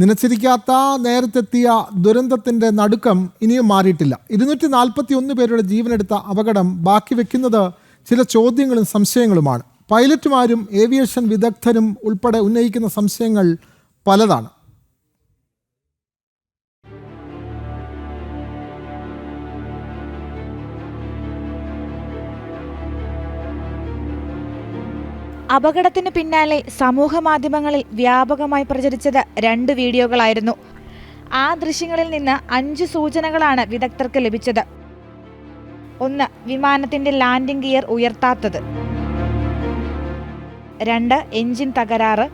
നിലച്ചിരിക്കാത്ത നേരത്തെത്തിയ ദുരന്തത്തിന്റെ നടുക്കം ഇനിയും മാറിയിട്ടില്ല. ഇരുന്നൂറ്റി നാൽപ്പത്തി ഒന്ന് പേരുടെ ജീവനെടുത്ത അപകടം ബാക്കി വെക്കുന്നത് ചില ചോദ്യങ്ങളും സംശയങ്ങളുമാണ്. പൈലറ്റുമാരും ഏവിയേഷൻ വിദഗ്ധരും ഉൾപ്പെടെ ഉന്നയിക്കുന്ന സംശയങ്ങൾ പലതാണ്. അപകടത്തിന് പിന്നാലെ സമൂഹ മാധ്യമങ്ങളിൽ വ്യാപകമായി പ്രചരിച്ചത് രണ്ട് വീഡിയോകളായിരുന്നു. ആ ദൃശ്യങ്ങളിൽ നിന്ന് അഞ്ച് സൂചനകളാണ് വിദഗ്ധർക്ക് ലഭിച്ചത്. ഒന്ന് വിമാനത്തിന്റെ ലാൻഡിംഗ് ഗിയർ ഉയർത്താത്തത്. രണ്ട് എഞ്ചിൻ തകരാറ്.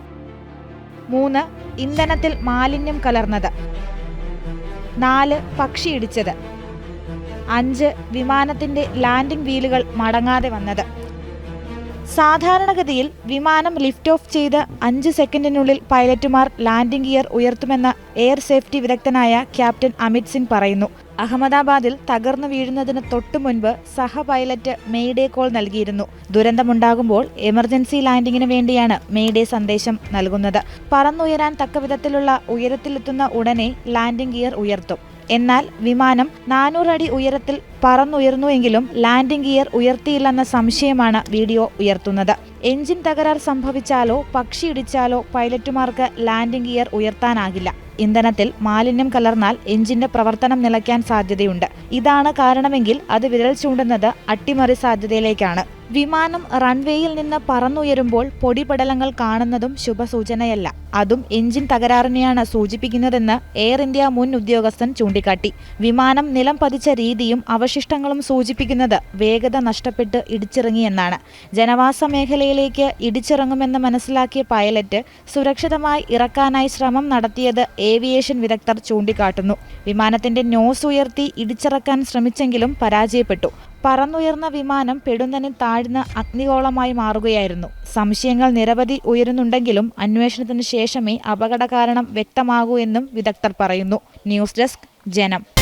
മൂന്ന് ഇന്ധനത്തിൽ മാലിന്യം കലർന്നത്. നാല് പക്ഷി ഇടിച്ചത്. അഞ്ച് വിമാനത്തിന്റെ ലാൻഡിംഗ് വീലുകൾ മടങ്ങാതെ വന്നത്. സാധാരണഗതിയിൽ വിമാനം ലിഫ്റ്റ് ഓഫ് ചെയ്ത് അഞ്ച് സെക്കൻഡിനുള്ളിൽ പൈലറ്റുമാർ ലാൻഡിംഗ് ഗിയർ ഉയർത്തുമെന്ന് എയർ സേഫ്റ്റി വിദഗ്ധനായ ക്യാപ്റ്റൻ അമിത് സിംഗ് പറയുന്നു. അഹമ്മദാബാദിൽ തകർന്നു വീഴുന്നതിന് തൊട്ടു മുൻപ് സഹ പൈലറ്റ് മെയ്ഡേ കോൾ നൽകിയിരുന്നു. ദുരന്തമുണ്ടാകുമ്പോൾ എമർജൻസി ലാൻഡിങ്ങിന് വേണ്ടിയാണ് മെയ്ഡേ സന്ദേശം നൽകുന്നത്. പറന്നുയരാൻ തക്കവിധത്തിലുള്ള ഉയരത്തിലെത്തുന്ന ഉടനെ ലാൻഡിംഗ് ഗിയർ ഉയർത്തും. എന്നാൽ വിമാനം നാനൂറ് അടി ഉയരത്തിൽ പറന്നുയർന്നുവെങ്കിലും ലാൻഡിംഗ് ഗിയർ ഉയർത്തിയില്ലെന്ന സംശയമാണ് വീഡിയോ ഉയർത്തുന്നത്. എഞ്ചിൻ തകരാർ സംഭവിച്ചാലോ പക്ഷി ഇടിച്ചാലോ പൈലറ്റുമാർക്ക് ലാൻഡിംഗ് ഗിയർ ഉയർത്താനാകില്ല. ഇന്ധനത്തിൽ മാലിന്യം കലർന്നാൽ എഞ്ചിന്റെ പ്രവർത്തനം നിലയ്ക്കാൻ സാധ്യതയുണ്ട്. ഇതാണ് കാരണമെങ്കിൽ അത് വിരൽ ചൂണ്ടുന്നത് അട്ടിമറി സാധ്യതയിലേക്കാണ്. വിമാനം റൺവേയിൽ നിന്ന് പറന്നുയരുമ്പോൾ പൊടിപടലങ്ങൾ കാണുന്നതും ശുഭസൂചനയല്ല. അതും എഞ്ചിൻ തകരാറിനെയാണ് സൂചിപ്പിക്കുന്നതെന്ന് എയർ ഇന്ത്യ മുൻ ഉദ്യോഗസ്ഥൻ ചൂണ്ടിക്കാട്ടി. വിമാനം നിലം പതിച്ച രീതിയും അവശിഷ്ടങ്ങളും സൂചിപ്പിക്കുന്നത് വേഗത നഷ്ടപ്പെട്ട് ഇടിച്ചിറങ്ങിയെന്നാണ്. ജനവാസ മേഖലയിലേക്ക് ഇടിച്ചിറങ്ങുമെന്ന് മനസ്സിലാക്കിയ പൈലറ്റ് സുരക്ഷിതമായി ഇറക്കാനായി ശ്രമം നടത്തിയത് ഏവിയേഷൻ വിദഗ്ധർ ചൂണ്ടിക്കാട്ടുന്നു. വിമാനത്തിന്റെ നോസ് ഉയർത്തി ഇടിച്ചിറക്കാൻ ശ്രമിച്ചെങ്കിലും പരാജയപ്പെട്ടു. പറന്നുയർന്ന വിമാനം പെടുന്നനെ താഴ്ന്ന അഗ്നിഗോളമായി മാറുകയായിരുന്നു. സംശയങ്ങൾ നിരവധി ഉയരുന്നുണ്ടെങ്കിലും അന്വേഷണത്തിന് ശേഷമേ അപകട കാരണം വ്യക്തമാകൂ എന്നും വിദഗ്ധർ പറയുന്നു. ന്യൂസ് ഡെസ്ക് ജനം.